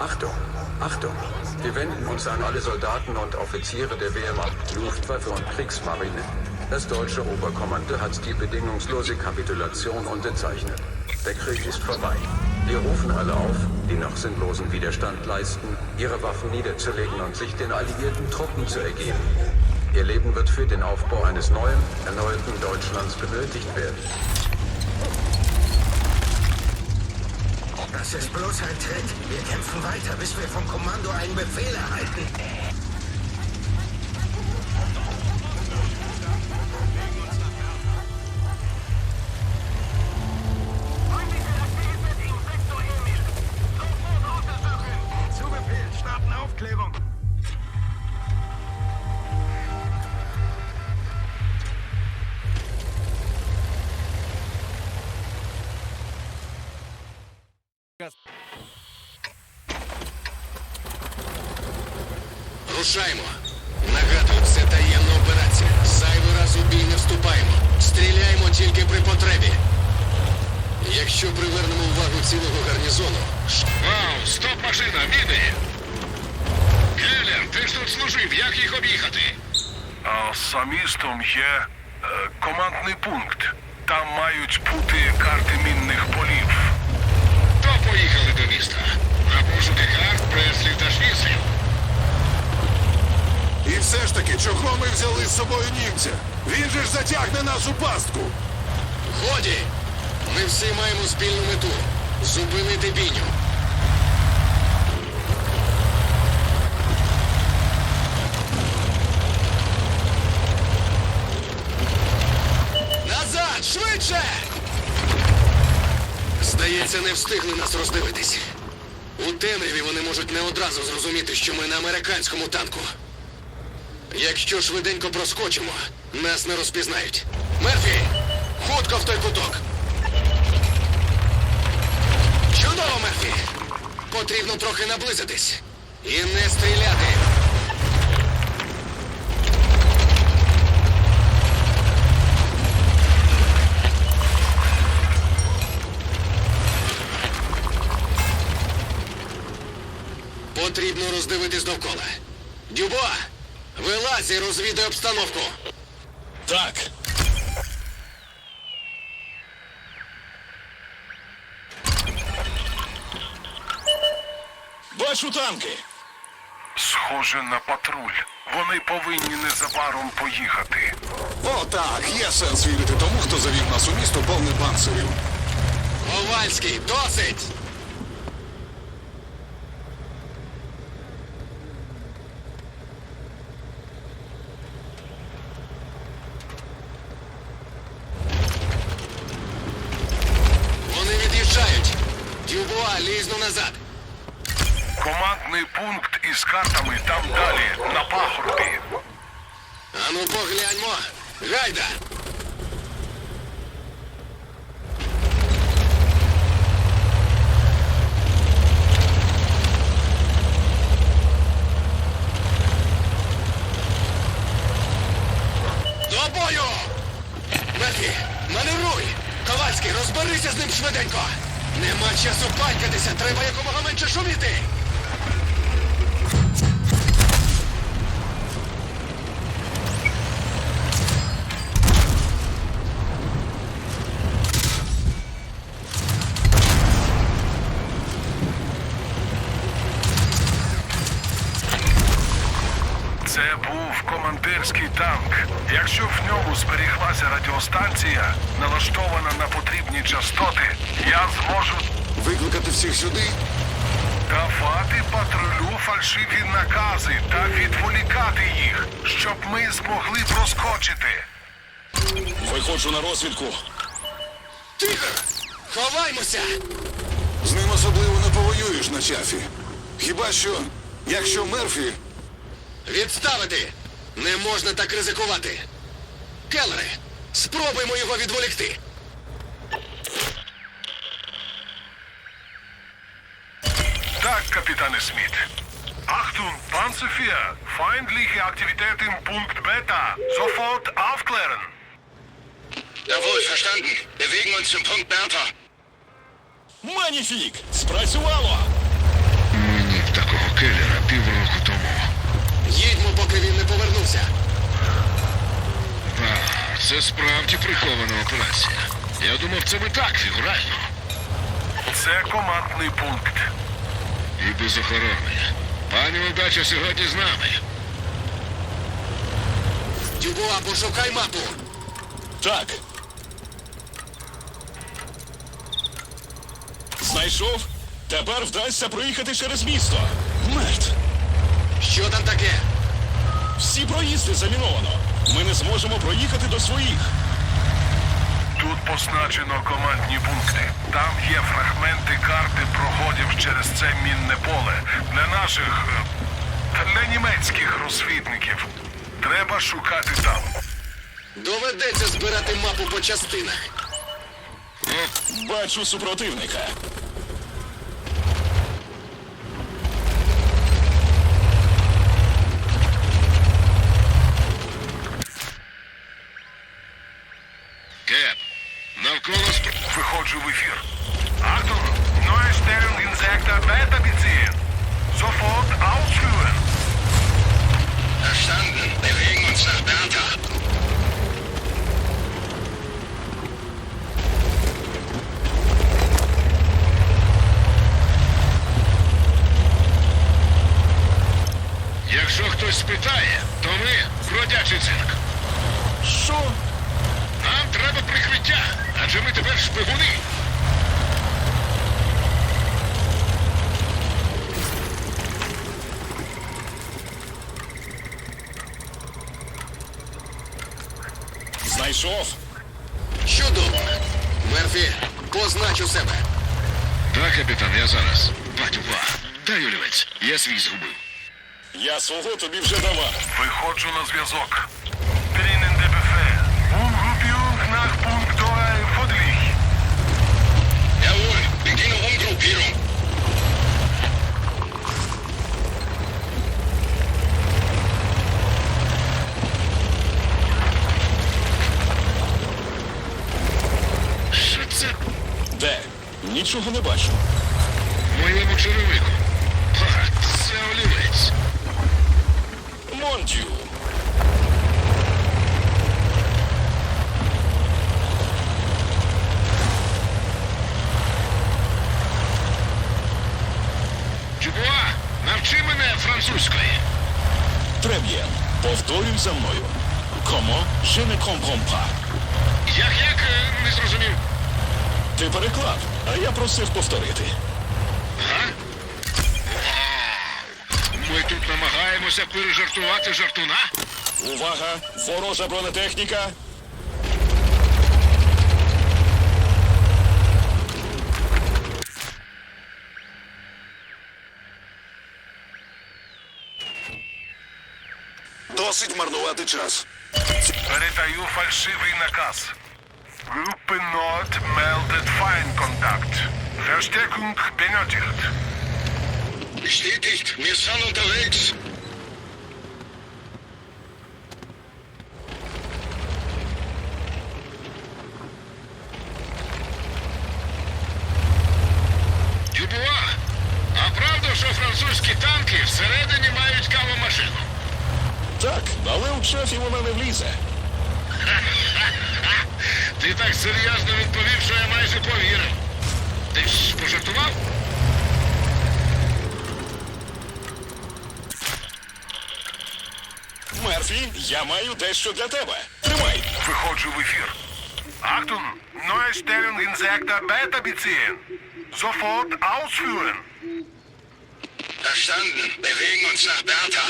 Achtung, Achtung. Wir wenden uns an alle Soldaten und Offiziere der Wehrmacht, Luftwaffe und Kriegsmarine. Das deutsche Oberkommando hat die bedingungslose Kapitulation unterzeichnet. Der Krieg ist vorbei. Wir rufen alle auf, die noch sinnlosen Widerstand leisten, ihre Waffen niederzulegen und sich den alliierten Truppen zu ergeben. Ihr Leben wird für den Aufbau eines neuen, erneuerten Deutschlands benötigt werden. Das ist bloß ein Tritt. Wir kämpfen weiter, bis wir vom Kommando einen Befehl erhalten. Рушаймо. Нагадую, це таємна операція. Зайвий раз у бій не вступаємо. Стріляємо тільки при потребі. Якщо привернемо увагу цілого гарнізону. Вау, стоп машина, міни! Келлер, ти ж тут служив, як їх об'їхати? А за містом є е, командний пункт. Там мають бути карти мінних полів. То поїхали до міста. На пошуки карт, преслів та швіців. І все ж таки, чого ми взяли з собою німця? Він же ж затягне нас у пастку. Годі! Ми всі маємо спільну мету зупинити бійню. Назад! Швидше! Здається, не встигли нас роздивитись. У темряві вони можуть не одразу зрозуміти, що ми на американському танку. Якщо швиденько проскочимо, нас не розпізнають. Мерфі! Хутко в той куток! Чудово, Мерфі! Потрібно трохи наблизитись. І не стріляти. Потрібно роздивитись довкола. Дюбуа! Вилазь і розвідай обстановку. Так. Бачу танки. Схоже на патруль. Вони повинні незабаром поїхати. О, так, є сенс вірити тому, хто завів нас у місто повне панцирів. Ковальський, досить! Вони від'їжджають. Дюбуа, лізну назад. Командний із картами там далі, на пагорбі. Ану погляньмо. Гайда! До бою! Мефі, маневруй! Ковальський, розберися з ним швиденько! Нема часу панькатися, треба якомога менше шуміти! Це був командирський танк. Якщо в ньому зберіглася радіостанція, налаштована на потрібні частоти, я зможу Викликати всіх сюди? давати патрулю фальшиві накази та відволікати їх, щоб ми змогли проскочити. Виходжу на розвідку. Тихо! Ховаймося! З ним особливо не повоюєш на чафі. Хіба що, якщо Мерфі. Відставити! Не можна так ризикувати. Келлере, спробуємо його відволікти. Так, капітане Сміт. Achtung, Panzervier, feindliche Aktivität im Punkt Beta. Sofort aufklären. Jawohl, verstanden. Bewegen uns zum Punkt Bertha. Маніфік! Спрацювало! Ні, сталося? Це справді прихована операція. Я думав, це ми так, фігурально. Це командний пункт. І без охорони. Пані удача сьогодні з нами. Дюбуа, пошукай мапу. Так. Знайшов? Тепер вдасться проїхати через місто. Мертв. Що там таке? Всі проїзди заміновано. Ми не зможемо проїхати до своїх. Тут позначено командні пункти. Там є фрагменти карти проходів через це мінне поле для наших е, для німецьких розвідників. Треба шукати там. Доведеться збирати мапу по частинах. Бачу супротивника. Кеп, навколо сп... Виходжу в ефір. Achtung, neue Stellung in Sektor Beta beziehen. Sofort ausführen. Verstanden. Bewegen uns nach Bertha. Якщо хтось спитає, то ми бродячий цирк. Що? Нам треба прикриття, адже ми тепер шпигуни. Знайшов? Чудово. Мерфі, познач у себе. Так, капітан, я зараз. Батюва, дай олівець. Я свій згубив. Я свого тобі вже давав. Виходжу на зв'язок. Der Befehl. Umgruppierung nach Punkt 2 Fodlich. Jawohl, beginne Umgruppierung. Що це Де? Нічого не бачу. в моєму черевику? Ха, це олівець. Монтю. Дюбуа, навчи мене французької. Треб'єн. Повторюй за мною. Комо? Je ne comprends pas. Як як е, не зрозумів? Ти переклав, а я просив повторити. Га? Ми тут намагаємося пережартувати жартуна? Увага! Ворожа бронетехніка. Досить марнувати час. Передаю фальшивий наказ. Группе Nord meldet Feindkontakt. Verstärkung benötigt. Bestätigt, wir sind unterwegs. Ти так серйозно відповів, що я майже повірив. Ти ж пожартував? Мерфі, я маю дещо для тебе. Тримай. Виходжу в ефір. Achtung, neue Stellung in Sektor Beta beziehen. Sofort ausführen. Verstanden. Bewegen uns nach Bertha.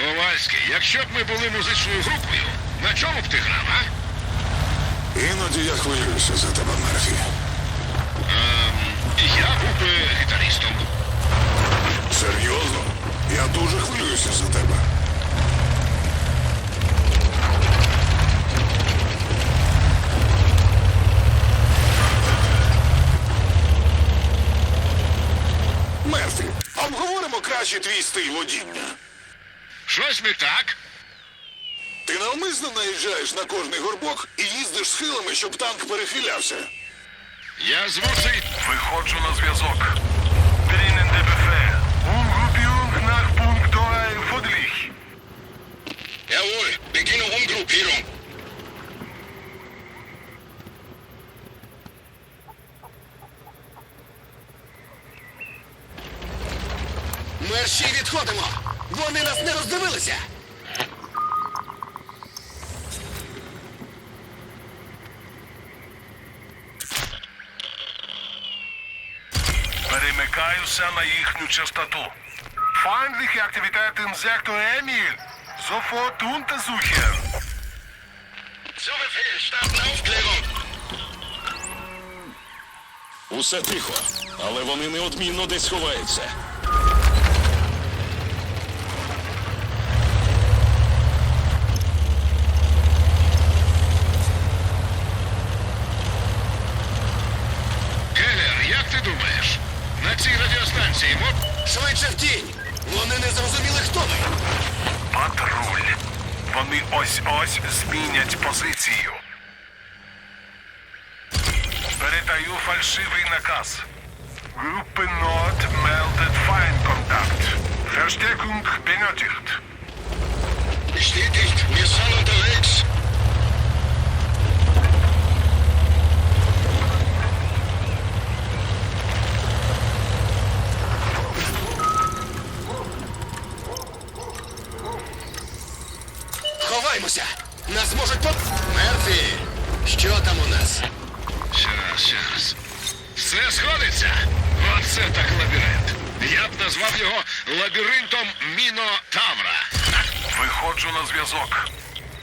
Ковальський, якщо б ми були музичною групою, на чому б ти грав, а? Іноді я хвилююся за тебе, Мерфі. Я був би гітаристом. Серйозно? Я дуже хвилююся за тебе. Мерфі, обговоримо краще твій стиль водіння. Щось не так. Ти навмисно наїжджаєш на кожний горбок і їздиш схилами, щоб танк перехилявся. Я звучить. Виходжу на зв'язок. Der Befehl. Umgruppierung nach Punkt 2 Fodlich. Jawohl, beginne Umgruppierung. Мерші відходимо! Вони нас не роздивилися! Перемикаюся на їхню частоту. Feindliche Aktivität im Sektor Emil. Sofort untersuchen. Zu Befehl, starten Aufklärung! Усе тихо, але вони неодмінно десь ховаються. Вони ось-ось змінять позицію. Передаю фальшивий наказ. Группе Nord meldet Feindkontakt. Verstärkung benötigt. Bestätigt, wir sind unterwegs. Ховаймося! Нас можуть по... Мерфі! Що там у нас? Щас, щас. Все сходиться. Оце так лабіринт. Я б назвав його лабіринтом Мінотавра. Виходжу на зв'язок.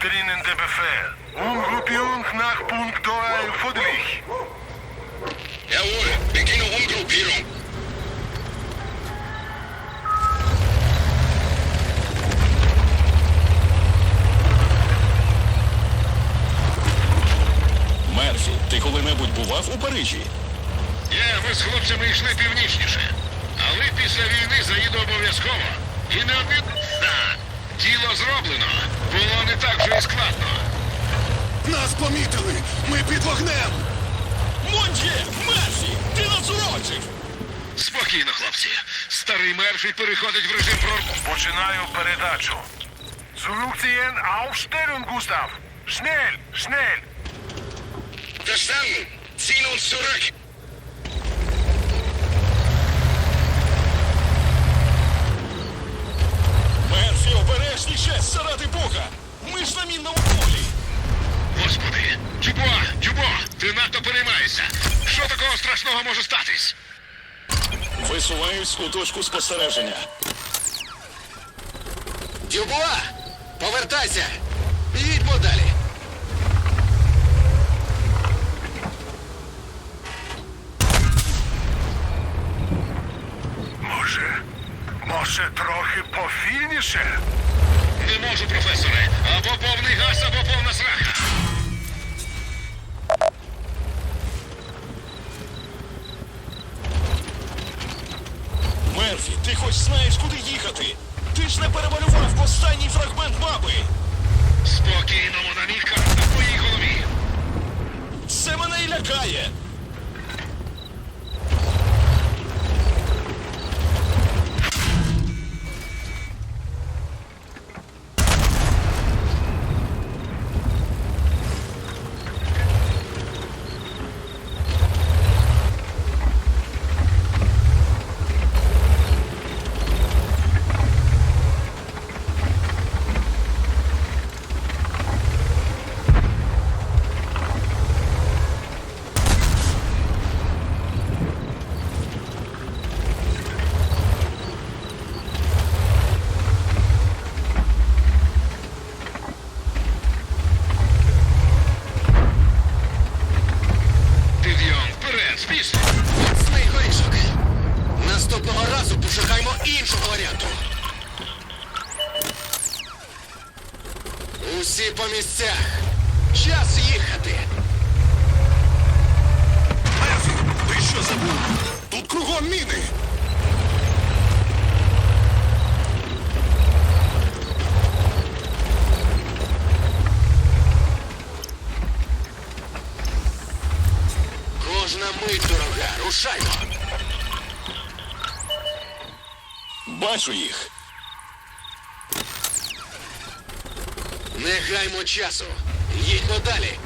Drinnen der Befehl. Umgruppierung nach Punkt 2 Fodlich. Jawohl, beginne Umgruppierung. Мерфі, ти коли-небудь бував у Парижі? Є, ми з хлопцями йшли північніше. Але після війни заїду обов'язково. І не один. Ха, діло зроблено. Було не так вже і складно. Нас помітили! Ми під вогнем! Монтє! Мерфі! Ти нас урочив! Спокійно, хлопці. Старий Мерфі переходить в режим про. Починаю передачу. Zurückziehen, Aufstellung, Gustav. Schnell, schnell. Verstanden. Ziehen uns zurück. Мерфі, обережніше! Заради Бога! Ми ж на мінному полі! Господи, Дюбуа, Дюбуа, ти надто переймаєшся. Що такого страшного може статись? Висуваюсь у точку спостереження. Дюбуа, повертайся. Їдьмо далі. Може, може, трохи повільніше? Не можу, професоре. Або повний газ, або повна срака. Мерфі, ти хоч знаєш, куди їхати? Ти ж не перемалював останній фрагмент мапи! Спокійно, Монаміка, на твоїй голові. Це мене і лякає! Бачу їх. Не гаймо часу. Їдьмо далі.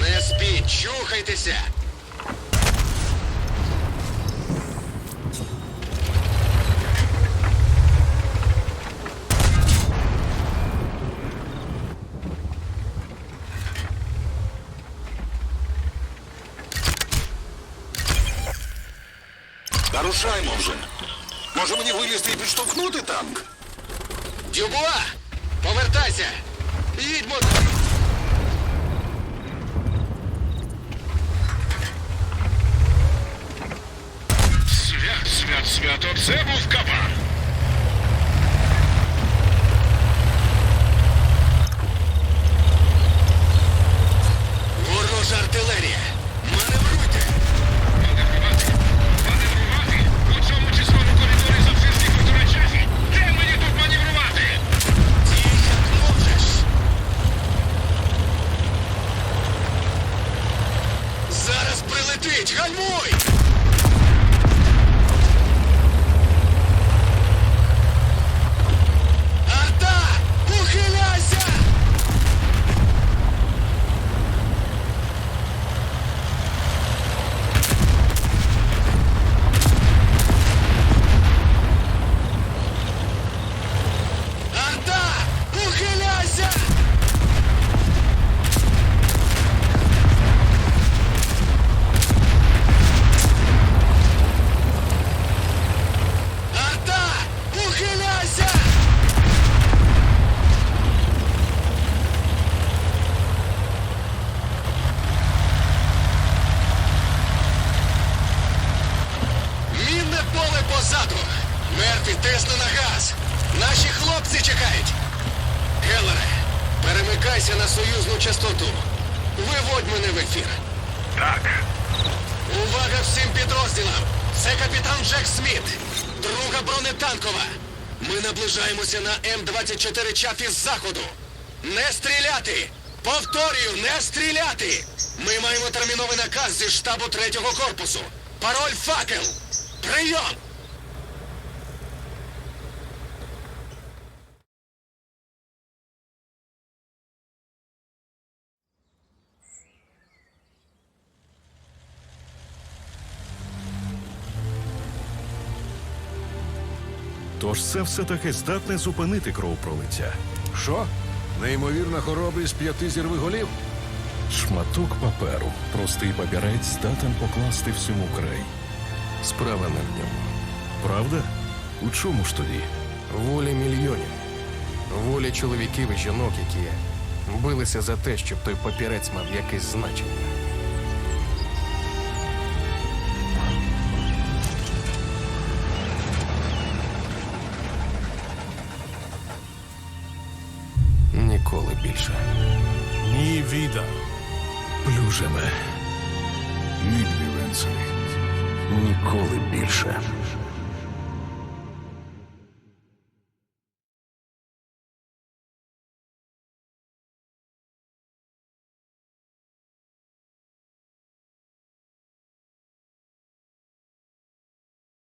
Не спіть, чухайтеся. Може мені вилізти і підштовхнути танк? Дюбуа! Повертайся! Їдьмо далі. Свят, свят, свят, оце був кабан. Позаду. Мерфі тисне на газ. Наші хлопці чекають. Гелере, перемикайся на союзну частоту. Виводь мене в ефір. Так, Увага всім підрозділам! Це капітан Джек Сміт, друга бронетанкова. Ми наближаємося на М24 Чафі з заходу. Не стріляти! Повторюю, не стріляти! Ми маємо терміновий наказ зі штабу третього корпусу. Пароль факел. Прийом! Тож це все-таки здатне зупинити кровопролиття. Що? Неймовірна хоробрість п'яти зірви голів? Шматок паперу, простий папірець здатен покласти всьому край. Справа не в ньому. Правда? У чому ж тоді? Волі мільйонів. Волі чоловіків і жінок, які билися за те, щоб той папірець мав якесь значення. Плюжеме. Ні, Венсені. Ніколи більше.